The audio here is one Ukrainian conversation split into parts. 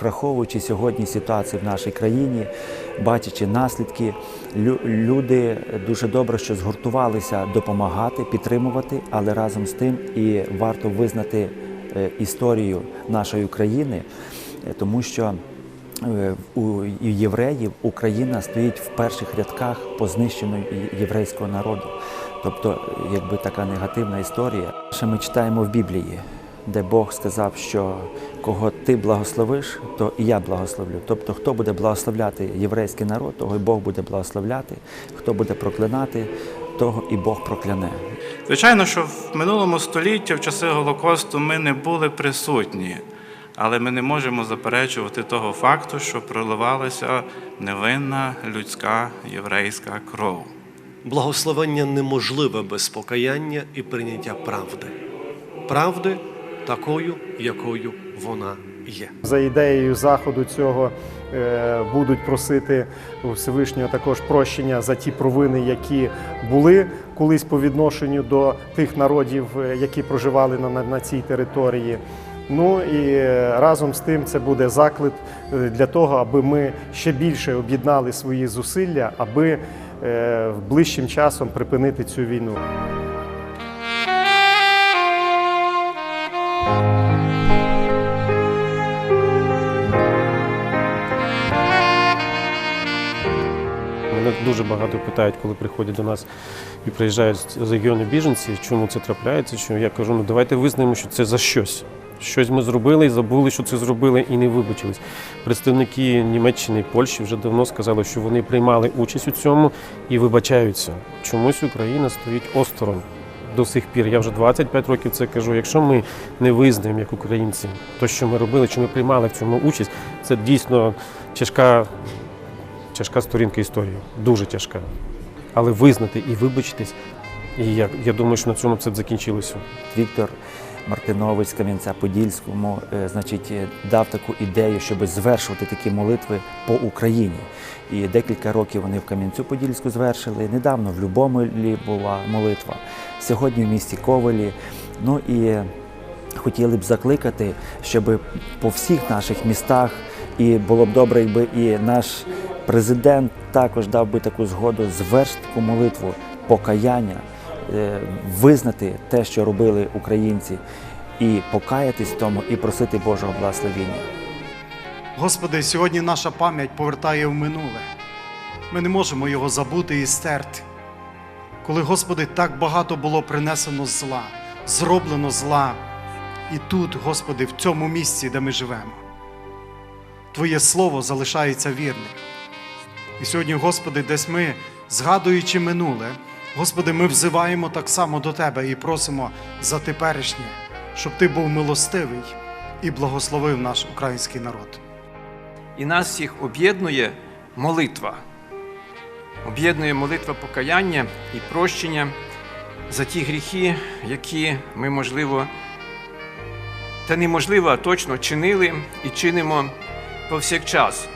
Враховуючи сьогодні ситуацію в нашій країні, бачачи наслідки, люди дуже добре, що згуртувалися допомагати, підтримувати, але разом з тим і варто визнати е, історію нашої країни, е, тому що е, у євреїв Україна стоїть в перших рядках по знищенню єврейського народу. Тобто, якби така негативна історія. Ще ми читаємо в Біблії, де Бог сказав, що кого ти благословиш, то і я благословлю. Тобто, хто буде благословляти єврейський народ, того і Бог буде благословляти, хто буде проклинати, того і Бог прокляне. Звичайно, що в минулому столітті, в часи Голокосту, ми не були присутні, але ми не можемо заперечувати того факту, що проливалася невинна людська єврейська кров. Благословення неможливе без покаяння і прийняття правди. Правди такою, якою вона є. За ідеєю заходу цього е, будуть просити Всевишнього також прощення за ті провини, які були колись по відношенню до тих народів, е, які проживали на, на, цій території. Ну і е, разом з тим це буде заклик для того, аби ми ще більше об'єднали свої зусилля, аби ближчим часом припинити цю війну. Дуже багато питають, коли приходять до нас і приїжджають з регіону біженці, чому це трапляється. Що я кажу, ну давайте визнаємо, що це за щось. Щось ми зробили і забули, що це зробили, і не вибачились. Представники Німеччини і Польщі вже давно сказали, що вони приймали участь у цьому і вибачаються. Чомусь Україна стоїть осторонь. До сих пір я вже 25 років це кажу. Якщо ми не визнаємо як українці, то що ми робили, чи ми приймали в цьому участь, це дійсно тяжка тяжка сторінка історії, дуже тяжка. Але визнати і вибачитись, і я, я думаю, що на цьому це б закінчилося. Віктор Мартинович з Кам'янця-Подільському е, значить, е, дав таку ідею, щоб звершувати такі молитви по Україні. І декілька років вони в Кам'янцю-Подільську звершили. Недавно в Любомлі була молитва. Сьогодні в місті Ковелі. Ну і хотіли б закликати, щоб по всіх наших містах, і було б добре, якби і наш президент також дав би таку згоду звершити таку молитву покаяння, е, визнати те, що робили українці, і покаятись тому, і просити Божого благословіння. Господи, сьогодні наша пам'ять повертає в минуле. Ми не можемо його забути і стерти. Коли, Господи, так багато було принесено зла, зроблено зла, і тут, Господи, в цьому місці, де ми живемо. Твоє слово залишається вірним. І сьогодні, Господи, десь ми, згадуючи минуле, Господи, ми взиваємо так само до Тебе і просимо за теперішнє, щоб Ти був милостивий і благословив наш український народ. І нас всіх об'єднує молитва. Об'єднує молитва покаяння і прощення за ті гріхи, які ми, можливо, та неможливо, а точно чинили і чинимо повсякчас.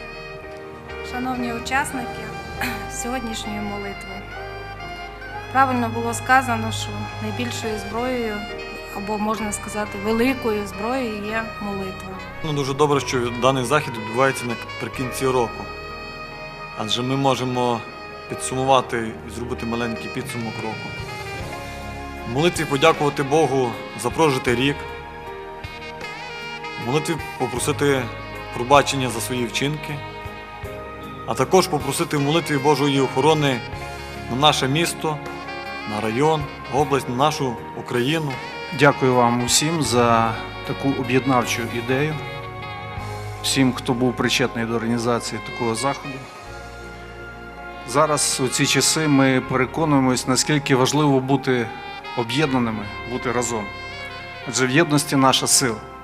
Шановні учасники сьогоднішньої молитви, правильно було сказано, що найбільшою зброєю, або можна сказати, великою зброєю є молитва. Ну, дуже добре, що даний захід відбувається наприкінці року. Адже ми можемо підсумувати і зробити маленький підсумок року. В молитві подякувати Богу за прожитий рік. В молитві попросити пробачення за свої вчинки, а також попросити в молитві Божої охорони на наше місто, на район, область, на нашу Україну. Дякую вам усім за таку об'єднавчу ідею, всім, хто був причетний до організації такого заходу. Зараз у ці часи ми переконуємось, наскільки важливо бути об'єднаними, бути разом. Адже в єдності наша сила.